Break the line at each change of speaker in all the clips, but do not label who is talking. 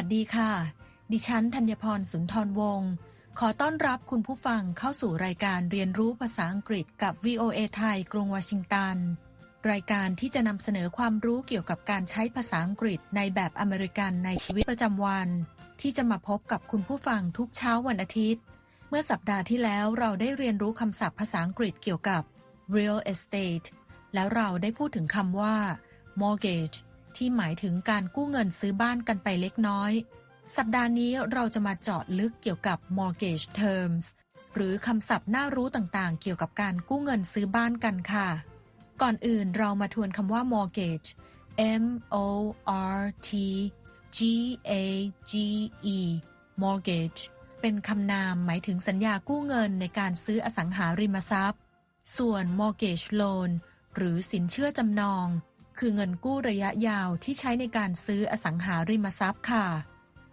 สวัสดีค่ะ ดิฉันธัญพรสุนทรวงศ์ขอต้อนรับคุณผู้ฟังเข้าสู่รายการเรียนรู้ภาษาอังกฤษกับ VOA ไทย กรุงวอชิงตัน รายการที่จะนำเสนอความรู้เกี่ยวกับการใช้ภาษาอังกฤษในแบบอเมริกันในชีวิตประจำวัน ที่จะมาพบกับคุณผู้ฟังทุกเช้าวันอาทิตย์ เมื่อสัปดาห์ที่แล้วเราได้เรียนรู้คำศัพท์ภาษาอังกฤษเกี่ยวกับ real estate แล้วเราได้พูดถึงคำว่า mortgage ที่หมายถึงการกู้เงินซื้อบ้านกันไปเล็กน้อย สัปดาห์นี้เราจะมาเจาะลึกเกี่ยวกับ mortgage terms หรือคำศัพท์น่ารู้ต่างๆ เกี่ยวกับการกู้เงินซื้อบ้านกันค่ะ ก่อนอื่นเรามาทวนคำว่า mortgage M O R T G A G E mortgage เป็นคำนามหมายถึงสัญญากู้เงินในการซื้ออสังหาริมทรัพย์ ส่วน mortgage loan หรือสินเชื่อจำนอง คือเงินกู้ระยะยาวที่ใช้ในการซื้ออสังหาริมทรัพย์ค่ะ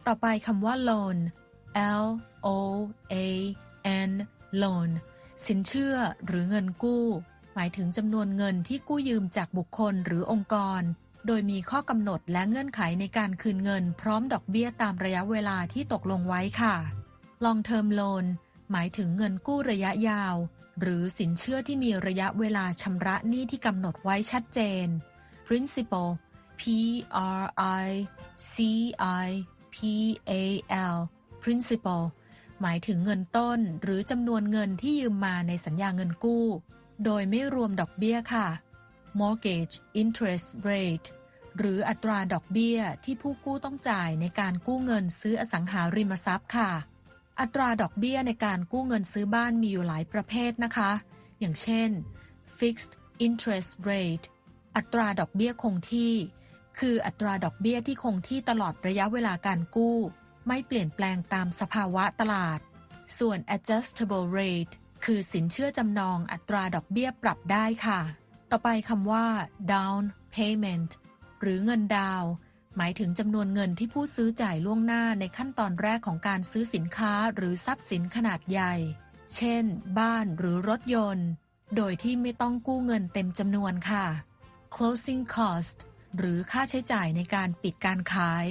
ต่อไปคำว่า loan L O A N loan สินเชื่อหรือเงินกู้ หมายถึงจำนวนเงินที่กู้ยืมจากบุคคลหรือองค์กร โดยมีข้อกำหนดและเงื่อนไขในการคืนเงิน พร้อมดอกเบี้ยตามระยะเวลาที่ตกลงไว้ค่ะ long term loan หมายถึงเงินกู้ระยะยาว หรือสินเชื่อที่มีระยะเวลาชำระหนี้ที่กำหนดไว้ชัดเจน principal P R I C I P A L principal หมายถึงเงินต้นหรือจำนวนเงินที่ยืมมาในสัญญาเงินกู้ โดยไม่รวมดอกเบี้ยค่ะ mortgage interest rate หรืออัตราดอกเบี้ยที่ผู้กู้ต้องจ่ายในการกู้เงินซื้ออสังหาริมทรัพย์ค่ะ อัตราดอกเบี้ยในการกู้เงินซื้อบ้านมีอยู่หลายประเภทนะคะ อย่างเช่น fixed interest rate อัตราดอกเบี้ยคงที่ คืออัตราดอกเบี้ยที่คงที่ตลอดระยะเวลาการกู้ ไม่เปลี่ยนแปลงตามสภาวะตลาด ส่วน adjustable rate คือสินเชื่อจำนองอัตราดอกเบี้ยปรับได้ค่ะ ต่อไปคำว่า down payment หรือเงินดาวน์หมายถึงจำนวนเงินที่ผู้ซื้อจ่ายล่วงหน้าในขั้นตอนแรกของการซื้อสินค้าหรือทรัพย์สินขนาดใหญ่ เช่น บ้านหรือรถยนต์ โดยที่ไม่ต้องกู้เงินเต็มจำนวนค่ะ closing cost หรือค่าใช้จ่ายในการปิดการขาย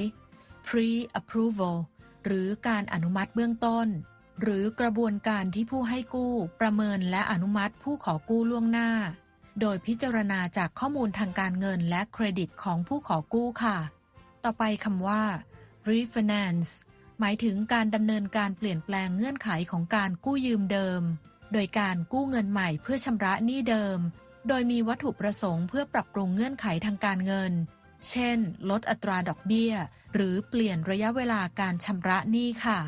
pre-approval หรือการอนุมัติเบื้องต้น หรือกระบวนการที่ผู้ให้กู้ ประเมินและอนุมัติผู้ขอกู้ล่วงหน้า โดยพิจารณาจากข้อมูลทางการเงินและเครดิตของผู้ขอกู้ค่ะ ต่อไปคำว่า refinance หมายถึงการดำเนินการเปลี่ยนแปลงเงื่อนไขของการกู้ยืมเดิม โดยการกู้เงินใหม่เพื่อชำระหนี้เดิม โดยมีวัตถุประสงค์เพื่อปรับปรุงเงื่อนไขทางการเงิน เช่น ลดอัตราดอกเบี้ย หรือเปลี่ยนระยะเวลาการชำระหนี้ค่ะ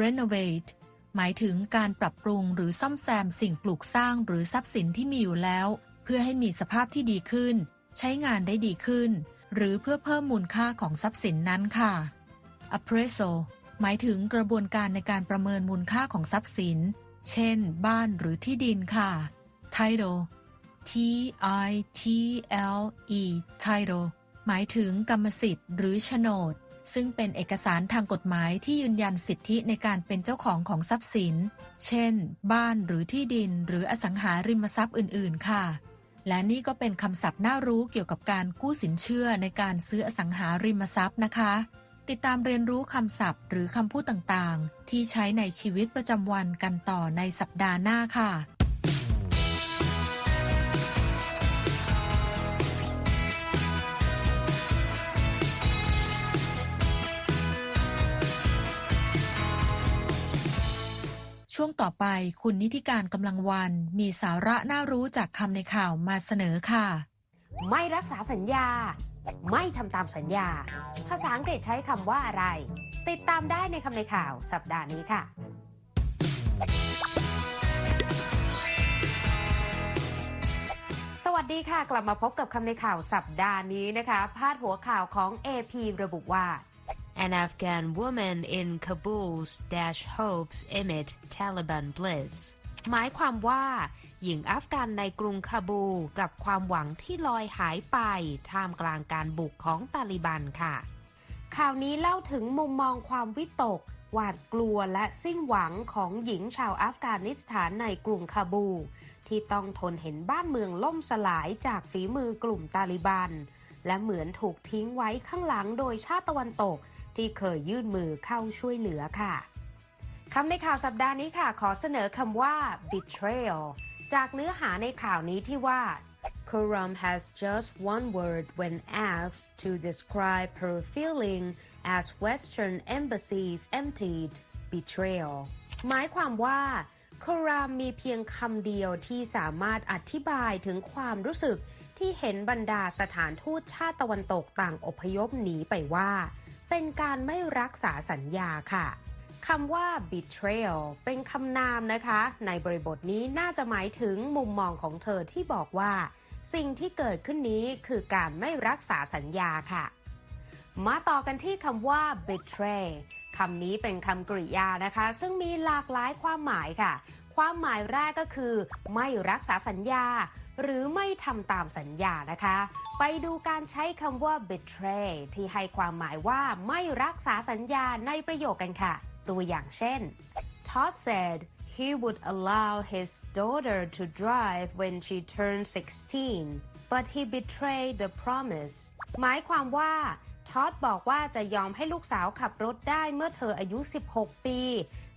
renovate หมายถึงการปรับปรุงหรือซ่อมแซมสิ่งปลูกสร้างหรือทรัพย์สินที่มีอยู่แล้ว เพื่อให้มีสภาพที่ดีขึ้น ใช้งานได้ดีขึ้น หรือเพื่อเพิ่มมูลค่าของทรัพย์สินนั้นค่ะ appraisal หมายถึงกระบวนการในการประเมินมูลค่าของทรัพย์สิน เช่น บ้านหรือที่ดินค่ะ title T I T L E title หมายถึงกรรมสิทธิ์หรือโฉนด ซึ่งเป็นเอกสารทางกฎหมายที่ยืนยันสิทธิในการเป็นเจ้าของของทรัพย์สิน เช่น บ้านหรือที่ดินหรืออสังหาริมทรัพย์อื่น ๆ ค่ะ และนี่ก็เป็นคำศัพท์น่ารู้เกี่ยวกับการกู้สินเชื่อในการซื้ออสังหาริมทรัพย์นะคะ ติดตามเรียนรู้คำศัพท์หรือคำพูดต่าง ๆ ที่ใช้ในชีวิตประจำวันกันต่อในสัปดาห์หน้าค่ะ ช่วงต่อไปคุณนิติการกำลังวัน มีสาระน่ารู้จากคำในข่าวมาเสนอค่ะ
ไม่รักษาสัญญา ไม่ทำตามสัญญา ภาษาอังกฤษใช้คำว่าอะไร ติดตามได้ในคำในข่าวสัปดาห์นี้ค่ะสวัสดีค่ะ กลับมาพบกับคำในข่าวสัปดาห์นี้นะคะ พาดหัวข่าวของ AP ระบุว่า An Afghan woman in Kabul's dash hopes amid Taliban blitz หมายความว่า หญิงอัฟกันในกรุงคาบูกับความหวังที่ลอยหายไป ท่ามกลางการบุกของตาลิบันค่ะ ข่าวนี้เล่าถึงมุมมองความวิตก หวาดกลัวและสิ้นหวังของหญิงชาวอัฟกานิสถานในกรุงคาบู ที่ต้องทนเห็นบ้านเมืองล่มสลายจากฝีมือกลุ่มตาลิบัน และเหมือนถูกทิ้งไว้ข้างหลังโดยชาติตะวันตก ที่เคยยื่นมือเข้าช่วยเหลือค่ะคำในข่าวสัปดาห์นี้ค่ะ ขอเสนอคำว่า betrayal จากเนื้อหาในข่าวนี้ที่ว่า Kuram has just one word when asked to describe her feeling as Western embassies emptied betrayal หมายความว่าครามมีเพียงคำเดียวที่สามารถอธิบายถึงความรู้สึกที่เห็นบรรดาสถานทูตชาติตะวันตกต่างอพยพหนีไปว่า เป็นการไม่รักษาสัญญาค่ะคำว่า betrayal เป็นคำนามนะคะ ในบริบทนี้น่าจะหมายถึงมุมมองของเธอที่บอกว่า สิ่งที่เกิดขึ้นนี้คือการไม่รักษาสัญญาค่ะ มาต่อกันที่คำว่า betray คำนี้เป็นคำกริยานะคะ ซึ่งมีหลากหลายความหมายค่ะ ความหมายแรกก็คือ ไม่รักษาสัญญา หรือไม่ทำตามสัญญานะคะ ไปดูการใช้คำว่า betray ที่ให้ความหมายว่าไม่รักษาสัญญาในประโยคกันค่ะ ตัวอย่างเช่น Todd said he would allow his daughter to drive when she turned 16 but he betrayed the promise หมายความว่า ทอดบอกว่าจะยอมให้ลูกสาวขับรถได้เมื่อเธออายุ 16 ปี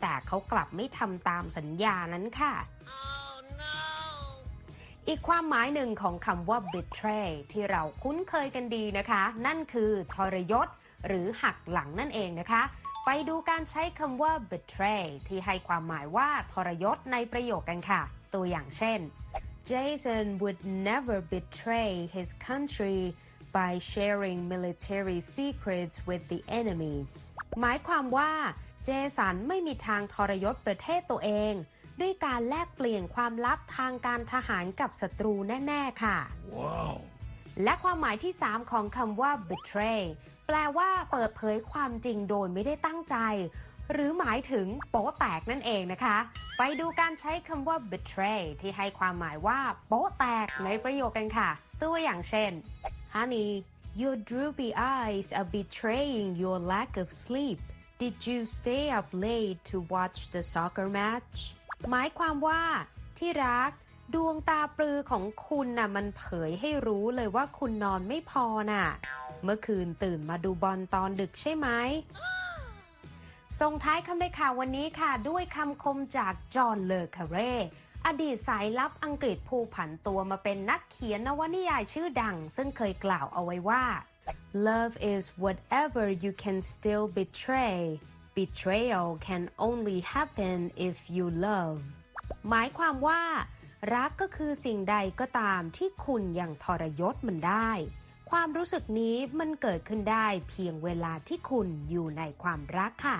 แต่เขากลับไม่ทำตามสัญญานั้นค่ะอีกความหมายหนึ่งของคำว่า betray ที่เราคุ้นเคยกันดีนะคะ นั่นคือทรยศ หรือหักหลังนั่นเองนะคะ ไปดูการใช้คำว่า betray ที่ให้ความหมายว่าทรยศในประโยคกันค่ะ ตัวอย่างเช่น Jason would never betray his country by sharing military secrets with the enemies หมายความว่าเจสันไม่มีทางทรยศประเทศตัวเอง ด้วยการแลกเปลี่ยนความลับทางการทหารกับศัตรูแน่ ๆ ค่ะ
Wow.
และความหมายที่ 3 ของคำว่า betray แปลว่าเปิดเผยความจริงโดยไม่ได้ตั้งใจ หรือหมายถึงโป๊แตกนั่นเองนะคะ ไปดูการใช้คำว่า betray ที่ให้ความหมายว่าโป๊แตกในประโยคกันค่ะ ตัวอย่างเช่น Honey your droopy eyes are betraying your lack of sleep Did you stay up late to watch the soccer match หมายความว่า ที่รัก ดวงตาปลือของคุณน่ะมันเผยให้รู้เลยว่าคุณนอนไม่พอน่ะ เมื่อคืนตื่นมาดูบอลตอนดึกใช่ไหมส่งท้ายคำในข่าววันนี้ค่ะ ด้วยคำคมจากจอห์นเลอคาเร่ อดีตสายลับอังกฤษผู้ผันตัวมาเป็นนักเขียนนวนิยายชื่อดัง ซึ่งเคยกล่าวเอาไว้ว่า Love is whatever you can still betray betrayal can only happen if you love หมายความว่า รักก็คือสิ่งใดก็ตามที่คุณยังทรยศมันได้ ความรู้สึกนี้มันเกิดขึ้นได้เพียงเวลาที่คุณอยู่ในความรักค่ะ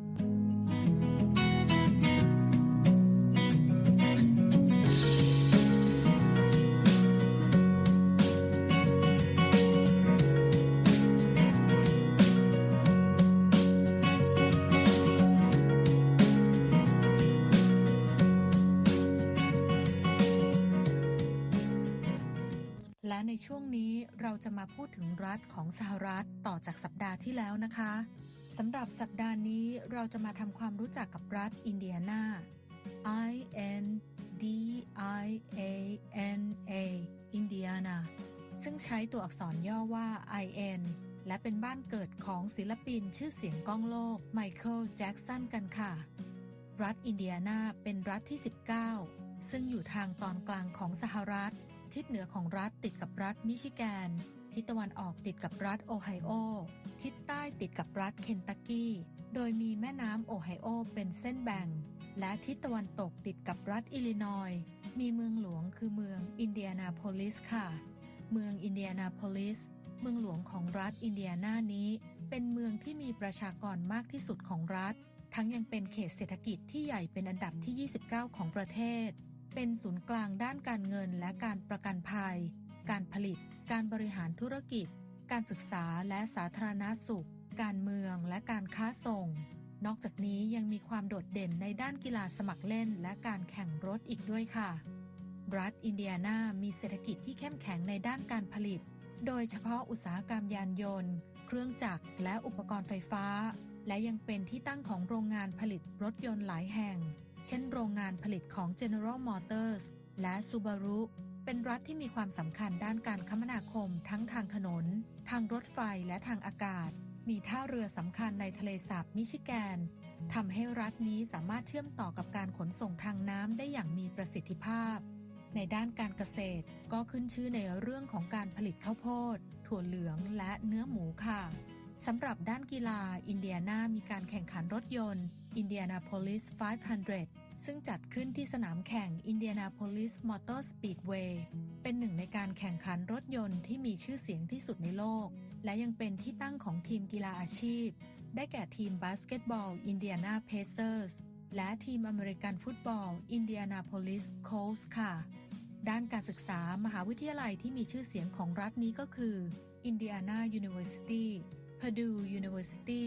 เราจะมาพูดถึงรัฐของสหรัฐต่อจากสัปดาห์ที่แล้วนะคะสำหรับสัปดาห์นี้เราจะมาทำความรู้จักกับรัฐอินเดียนา I N D I A N A อินเดียนาซึ่งใช้ตัวอักษรย่อว่า I N และเป็นบ้านเกิดของศิลปินชื่อเสียงก้องโลกไมเคิลแจ็กสันกันค่ะ รัฐอินเดียนาเป็นรัฐที่ 19 ซึ่งอยู่ทางตอนกลางของสหรัฐ ทิศเหนือของรัฐติดกับรัฐมิชิแกน ทิศตะวันออกติดกับรัฐโอไฮโอ ทิศใต้ติดกับรัฐเคนตักกี้ โดยมีแม่น้ำโอไฮโอเป็นเส้นแบ่ง และทิศตะวันตกติดกับรัฐอิลลินอย มีเมืองหลวงคือเมืองอินเดียนาโพลิสค่ะ เมืองอินเดียนาโพลิส เมืองหลวงของรัฐอินเดียนานี้ เป็นเมืองที่มีประชากรมากที่สุดของรัฐ ทั้งยังเป็นเขตเศรษฐกิจที่ใหญ่เป็นอันดับที่ 29 ของประเทศ เป็นศูนย์กลางด้านการเงินและการประกันภัย การผลิต การบริหารธุรกิจ การศึกษาและสาธารณสุข การเมืองและการค้าส่ง นอกจากนี้ยังมีความโดดเด่นในด้านกีฬาสมัครเล่นและการแข่งรถอีกด้วยค่ะ รัฐอินเดียนามีเศรษฐกิจที่เข้มแข็งในด้านการผลิต โดยเฉพาะอุตสาหกรรมยานยนต์ เครื่องจักรและอุปกรณ์ไฟฟ้า และยังเป็นที่ตั้งของโรงงานผลิตรถยนต์หลายแห่ง เช่นโรงงานผลิตของ General Motors และ Subaru เป็นรัฐที่มีความสำคัญด้านการคมนาคมทั้งทางถนน ทางรถไฟและทางอากาศ มีท่าเรือสำคัญในทะเลสาบมิชิแกนทำให้รัฐนี้สามารถเชื่อมต่อกับการขนส่งทางน้ำได้อย่างมีประสิทธิภาพ ในด้านการเกษตรก็ขึ้นชื่อในเรื่องของการผลิตข้าวโพด ถั่วเหลืองและเนื้อหมูค่ะสำหรับด้านกีฬา อินเดียนามีการแข่งขันรถยนต์ Indianapolis 500 ซึ่งจัดขึ้นที่สนามแข่ง Indianapolis Motor Speedway เป็นหนึ่งในการแข่งขันรถยนต์ที่มีชื่อเสียงที่สุดในโลก และยังเป็นที่ตั้งของทีมกีฬาอาชีพ ได้แก่ทีมบาสเกตบอล Indiana Pacers และทีมอเมริกันฟุตบอล Indianapolis Colts ค่ะ ด้านการศึกษามหาวิทยาลัยที่มีชื่อเสียงของรัฐนี้ก็คือ Indiana University Purdue University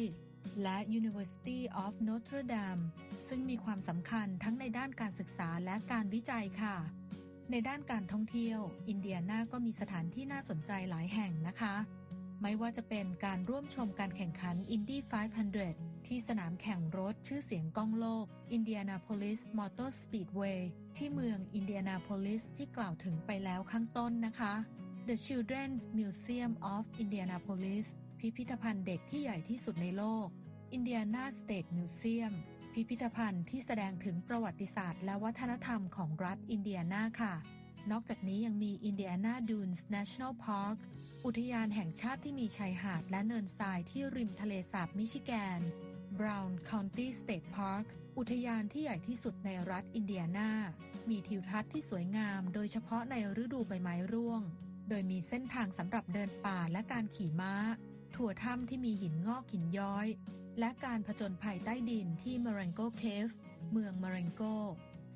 และ University of Notre Dame ซึ่งมีความสำคัญทั้งในด้านการศึกษาและการวิจัยค่ะ ในด้านการท่องเที่ยว อินเดียนาก็มีสถานที่น่าสนใจหลายแห่งนะคะ ไม่ว่าจะเป็นการร่วมชมการแข่งขัน Indy 500 ที่สนามแข่งรถชื่อเสียงก้องโลก Indianapolis Motor Speedway ที่เมือง Indianapolis ที่กล่าวถึงไปแล้วข้างต้นนะคะ The Children's Museum of Indianapolis พิพิธภัณฑ์เด็กที่ใหญ่ที่สุดในโลก Indiana State Museum พิพิธภัณฑ์ที่แสดงถึงประวัติศาสตร์และวัฒนธรรมของรัฐอินเดียนาค่ะ นอกจากนี้ยังมี Indiana Dunes National Park อุทยานแห่งชาติที่มีชายหาดและเนินทรายที่ริมทะเลสาบมิชิแกน Brown County State Park อุทยานที่ใหญ่ที่สุดในรัฐอินเดียนา มีทิวทัศน์ที่สวยงาม โดยเฉพาะในฤดูใบไม้ร่วง โดยมีเส้นทางสำหรับเดินป่าและการขี่ม้า ถั่วถ้ำที่มีหินงอกหินย้อย และการผจญภัยใต้ดินที่ Marengo Cave เมือง Marengo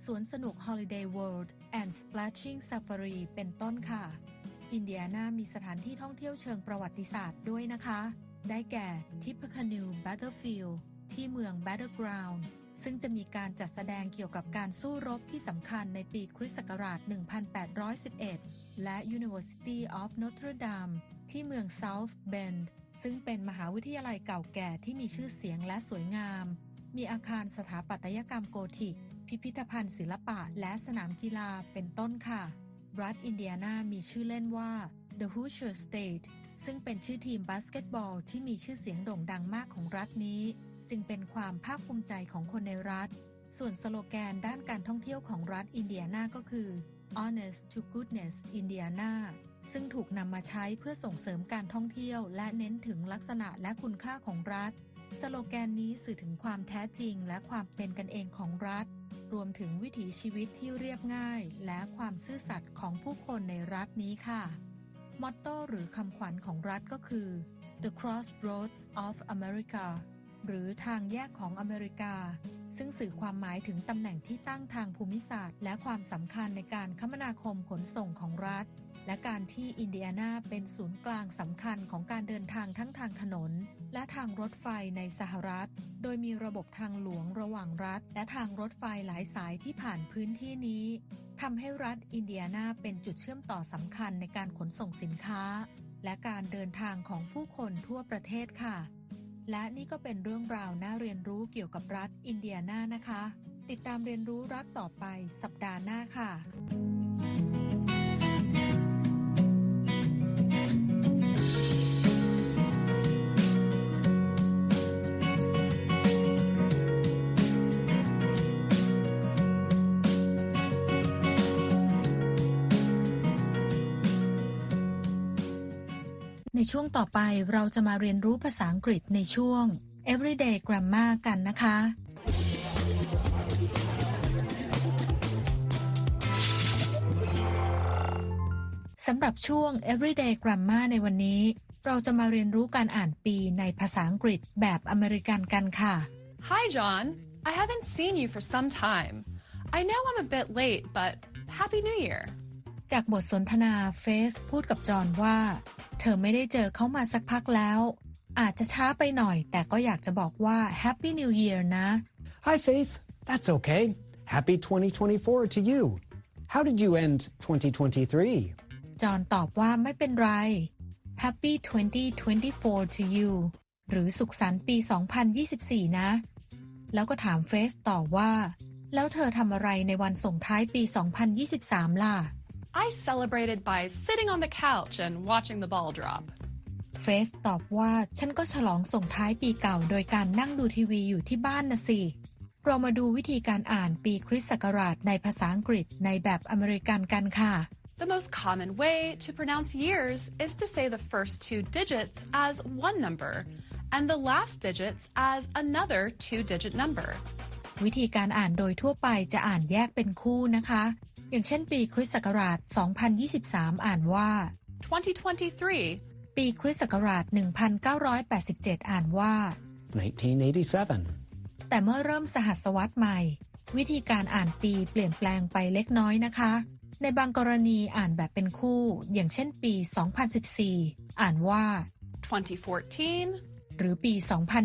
สวนสนุก Holiday World and Splashing Safari เป็นต้นค่ะ อินเดียนามีสถานที่ท่องเที่ยวเชิงประวัติศาสตร์ด้วยนะคะ ได้แก่ Tippecanoe Battlefield ที่เมือง Battleground ซึ่งจะมีการจัดแสดงเกี่ยวกับการสู้รบที่สำคัญในปีคริสต์ศักราช 1811 และ University of Notre Dame ที่เมือง South Bend ซึ่งเป็นมหาวิทยาลัยเก่าแก่ที่มีชื่อเสียงและสวยงาม มีอาคารสถาปัตยกรรมโกธิก พิพิธภัณฑ์ศิลปะและสนามกีฬาเป็นต้นค่ะ รัฐอินเดียนามีชื่อเล่นว่า The Hoosier State ซึ่งเป็นชื่อทีมบาสเกตบอลที่มีชื่อเสียงโด่งดังมากของรัฐนี้ จึงเป็นความภาคภูมิใจของคนในรัฐ ส่วนสโลแกนด้านการท่องเที่ยวของรัฐอินเดียนาก็คือ Honest to Goodness Indiana ซึ่งถูกนำมาใช้เพื่อส่งเสริมการท่องเที่ยว และเน้นถึงลักษณะและคุณค่าของรัฐ สโลแกนนี้สื่อถึงความแท้จริงและความเป็นกันเองของรัฐ รวมถึงวิถีชีวิตที่เรียบง่าย และความซื่อสัตย์ของผู้คนในรัฐนี้ค่ะ มอตโต้หรือคำขวัญของรัฐก็คือ The Crossroads of America หรือทางแยกของอเมริกา ซึ่งสื่อความหมายถึงตำแหน่งที่ตั้งทางภูมิศาสตร์ และความสำคัญในการคมนาคมขนส่งของรัฐ และการที่อินเดียนาเป็นศูนย์กลางสำคัญของการเดินทางทั้งทางถนน และทางรถไฟในสหรัฐ โดยมีระบบทางหลวงระหว่างรัฐ และทางรถไฟหลายสายที่ผ่านพื้นที่นี้ทำให้รัฐอินเดียนาเป็นจุดเชื่อมต่อสำคัญในการขนส่งสินค้า และการเดินทางของผู้คนทั่วประเทศค่ะ และนี่ก็เป็นเรื่องราวน่าเรียนรู้เกี่ยวกับรัฐอินเดียนานะคะ ติดตามเรียนรู้รัฐต่อไปสัปดาห์หน้าค่ะ ช่วงต่อไปเราจะมาเรียนรู้ภาษาอังกฤษในช่วง Everyday Grammar กันนะคะ สำหรับช่วง Everyday Grammar ในวันนี้ เราจะมาเรียนรู้การอ่านปีในภาษาอังกฤษแบบอเมริกันกันค่ะ
Hi, John. I haven't seen you for some time. I know I'm a bit late, but Happy New Year.
จากบทสนทนาเฟสพูดกับจอห์นว่า เธอไม่ได้เจอเขามาสักพักแล้ว อาจจะช้าไปหน่อย แต่ก็อยากจะบอกว่า Happy New Year นะ
Hi, Faith. That's okay. Happy 2024 to you. How did you end 2023?
จอห์นตอบว่าไม่เป็นไร Happy 2024 to you หรือสุขสันต์ปี 2024 นะ แล้วก็ถามเฟสต่อว่า แล้วเธอทำอะไรในวันส่งท้ายปี 2023 ล่ะ
I celebrated by sitting on the couch and watching the ball drop.
เฟสตอบว่าฉันก็ฉลองส่งท้ายปีเก่าโดยการนั่งดูทีวีอยู่ที่บ้านนะสิ เรามาดูวิธีการอ่านปีคริสต์ศักราชในภาษาอังกฤษในแบบอเมริกันกันค่ะ
The most common way to pronounce years is to say the first two digits as one number and the last digits as another two digit number.
วิธีการอ่านโดยทั่วไปจะอ่านแยกเป็นคู่นะคะ อย่างเช่นปีคริสต์ศักราช 2023 อ่านว่า
2023,
ปีคริสต์ศักราช 1987 อ่านว่า
1987.
แต่เมื่อเริ่มสหัสวรรษใหม่ วิธีการอ่านปีเปลี่ยนแปลงไปเล็กน้อยนะคะ ในบางกรณีอ่านแบบเป็นคู่ อย่างเช่นปี 2014 อ่านว่า
2014,
หรือปี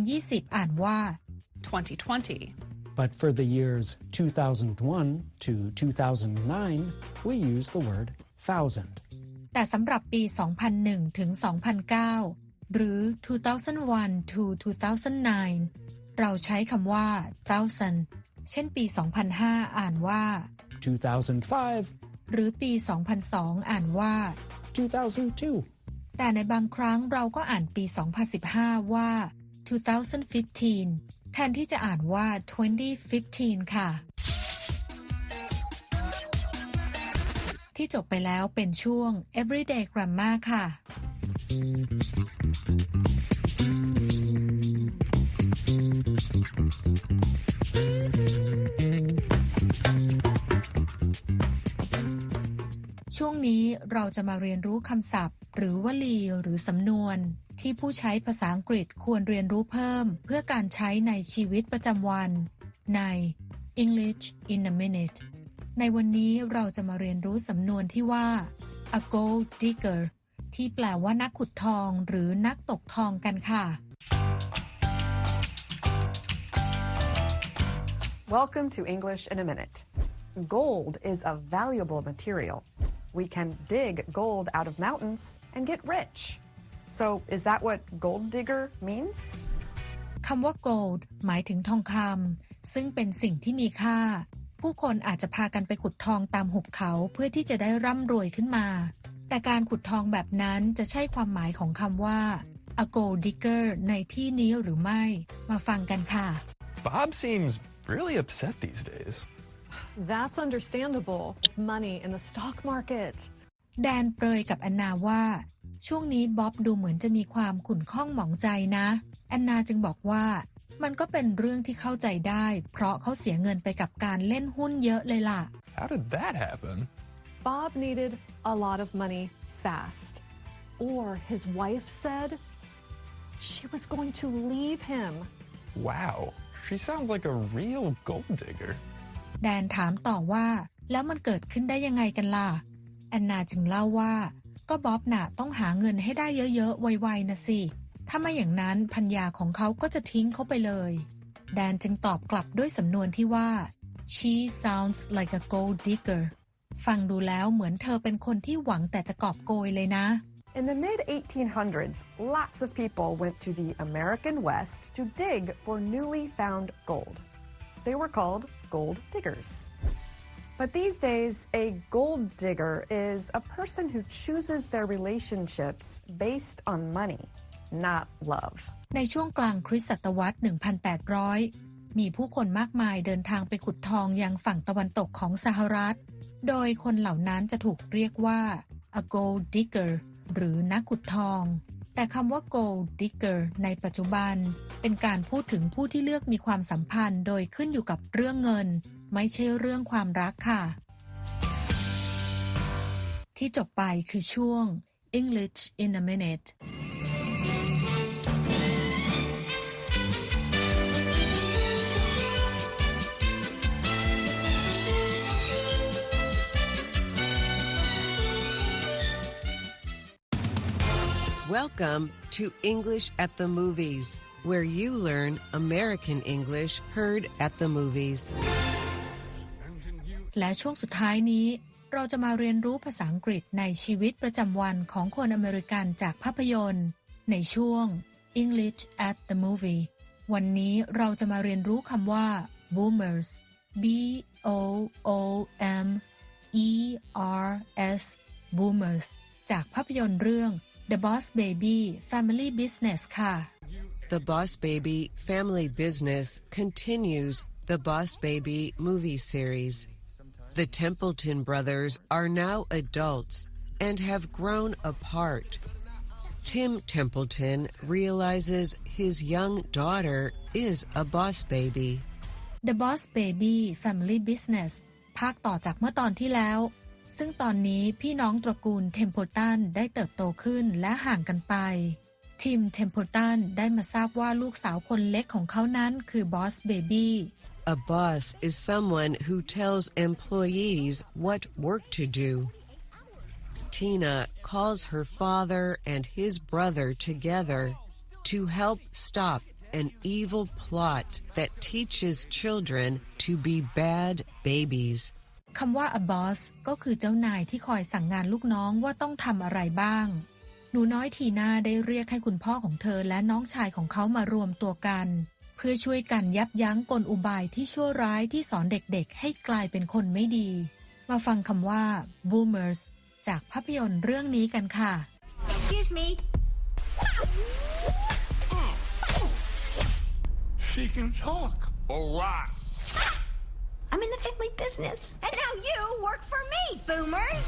2020 อ่านว่า
2020.
But for the years 2001 to 2009, we use the word thousand.
แต่สำหรับปี 2001 ถึง 2009 หรือ 2001 to 2009 เราใช้คำว่า thousand เช่นปี 2005 อ่านว่า
2005,
หรือปี 2002 อ่านว่า
2002.
แต่ในบางครั้งเราก็อ่านปี 2015 ว่า 2015 แทนที่จะอ่านว่า 2015 ค่ะ ที่จบไปแล้วเป็นช่วง everyday grammar ค่ะ ช่วงนี้เราจะมาเรียนรู้คำศัพท์ หรือวลีหรือสำนวน ที่ผู้ใช้ภาษาอังกฤษควรเรียนรู้เพิ่ม เพื่อการใช้ในชีวิตประจำวัน ใน English in a minute ในวันนี้เราจะมาเรียนรู้สำนวนที่ว่า a gold digger ที่แปลว่านักขุดทองหรือนักตกทองกันค่ะ
Welcome to English in a Minute. Gold is a valuable material. We can dig gold out of mountains and get rich. So, is that what gold digger means?
คำว่า gold หมายถึงทองคำซึ่งเป็นสิ่งที่มีค่า ผู้คนอาจจะพากันไปขุดทองตามหุบเขาเพื่อที่จะได้ร่ำรวยขึ้นมา แต่การขุดทองแบบนั้นจะใช่ความหมายของคำว่า a gold digger ในที่นี้หรือไม่ มาฟังกันค่ะ
Bob seems really upset these days.
That's understandable. Money in the stock market.
แดนเปรยกับแอนนาว่า ช่วงนี้บ๊อบดูเหมือนจะมีความขุ่นข้องหมองใจนะ แอนนาจึงบอกว่า มันก็เป็นเรื่องที่เข้าใจได้ เพราะเขาเสียเงินไปกับการเล่นหุ้นเยอะเลยล่ะ
How did that happen?
Bob needed a lot of money fast. Or his wife said she was going to leave him.
Wow, she sounds like a real gold digger.
แดนถามต่อว่า แล้วมันเกิดขึ้นได้ยังไงกันล่ะ แอนนาจึงเล่าว่า ก็บ๊อบน่ะต้องหาเงินให้ได้เยอะๆ ไวๆนะสิ ถ้าไม่อย่างนั้นพัญญาของเขาก็จะทิ้งเขาไปเลย แดนจึงตอบกลับด้วยสำนวนที่ว่า she sounds like a gold digger ฟังดูแล้วเหมือนเธอเป็นคนที่หวังแต่จะกอบโกยเลยนะ
In the mid 1800s, lots of people went to the American West to dig for newly found gold. They were called gold diggers. But these days, a gold digger is a person who chooses their relationships based on money, not love.
ในช่วงกลางคริสตศตวรรษ 1,800 มีผู้คนมากมายเดินทางไปขุดทองยังฝั่งตะวันตกของสหรัฐ โดยคนเหล่านั้นจะถูกเรียกว่า a gold digger หรือนักขุดทอง แต่คำว่า gold digger ในปัจจุบัน เป็นการพูดถึงผู้ที่เลือกมีความสัมพันธ์โดยขึ้นอยู่กับเรื่องเงิน ไม่ใช่เรื่องความรักค่ะ ที่จบไปคือช่วง English in a minute
Welcome to English at the Movies, where you learn American English heard at the movies.
และช่วงสุดท้ายนี้ เราจะมาเรียนรู้ภาษาอังกฤษในชีวิตประจำวันของคนอเมริกันจากภาพยนตร์ ในช่วง English at the movie วันนี้เราจะมาเรียนรู้คำว่า boomers b o o m e r s boomers จากภาพยนตร์เรื่อง The Boss Baby Family Business ค่ะ
The Boss Baby Family Business continues the Boss Baby movie series. The Templeton brothers are now adults and have grown apart. Tim Templeton realizes his young daughter is a boss baby.
The Boss Baby Family Business ภาคต่อจากเมื่อตอนที่แล้ว ซึ่งตอนนี้พี่น้องตระกูลเทม p พ e ตันได้เติบโตขึ้นและห่างกันไป ทีมเทม p พ e ตันได้มาทราบว่าลูกสาวคนเล็กของเขานั้นคือบอสเบบี้
A boss is someone who tells employees what work to do. Tina calls her father and his brother together to help stop an evil plot that teaches children to be bad babies.
คำว่า a boss ก็คือเจ้านายที่คอยสั่งงานลูกน้องว่าต้องทำอะไรบ้าง หนูน้อยทีน่าได้เรียกให้คุณพ่อของเธอและน้องชายของเขามารวมตัวกัน เ พื่อช่วยกันยับยั้งกลอุบายที่ชั่วร้ายที่สอนเด็กๆ ให้กลายเป็นคนไม่ดี มาฟังคำว่า boomers จากภาพยนตร์เรื่องนี้กันค่ะ
Excuse me.
She can talk. A lot.
I'm in the family business. And now you work for me, boomers.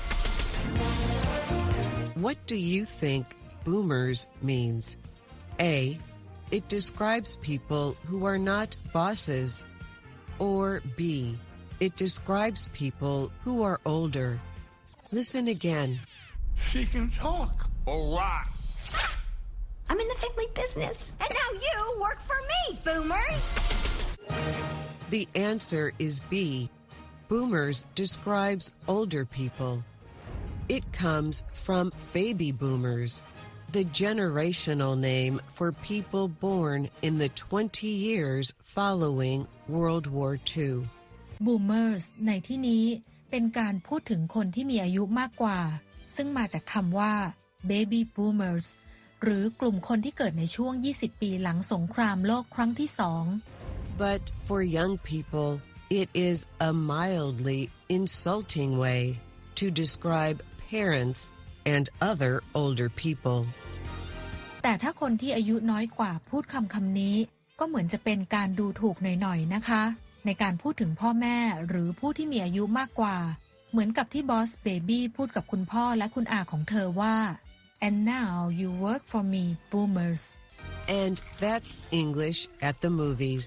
What do you think boomers means? A. It describes people who are not bosses. Or B. It describes people who are older. Listen again.
She can talk. A lot.
I'm in the family business. And now you work for me, boomers.
The answer is B. Boomers describes older people. It comes from baby boomers, the generational name for people born in the 20 years following World War II.
boomers ในที่นี้เป็นการพูดถึงคนที่มีอายุมากกว่า ซึ่งมาจากคำว่า baby boomers หรือกลุ่มคนที่เกิดในช่วง 20 ปีหลังสงครามโลกครั้งที่สอง
But for young people, it is a mildly insulting way to describe parents and other older people.
แต่ถ้าคนที่อายุน้อยกว่าพูดคำคำนี้ ก็เหมือนจะเป็นการดูถูกหน่อยๆนะคะ ในการพูดถึงพ่อแม่หรือผู้ที่มีอายุมากกว่า เหมือนกับที่บอสเบบี้พูดกับคุณพ่อและคุณอาของเธอว่า and now you work for me boomers
And that's English at the movies.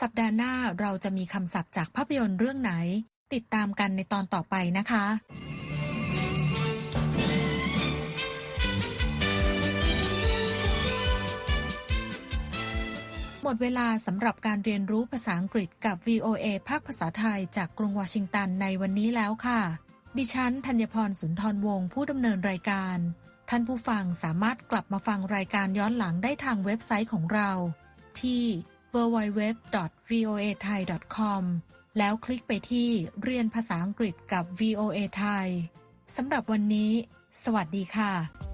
สัปดาห์หน้าเราจะมีคำศัพท์จากภาพยนตร์เรื่องไหน ติดตามกันในตอนต่อไปนะคะ หมดเวลาสำหรับการเรียนรู้ภาษาอังกฤษกับ VOA ภาคภาษาไทยจากกรุงวอชิงตันในวันนี้แล้วค่ะ ดิฉันธัญพรสุนทรวงศ์ผู้ดำเนินรายการ ท่านผู้ฟังสามารถกลับมาฟังรายการย้อนหลังได้ทางเว็บไซต์ของเรา ที่ www.voathai.com แล้วคลิกไปที่เรียนภาษาอังกฤษกับ VOA ไทยสำหรับวันนี้ สวัสดีค่ะ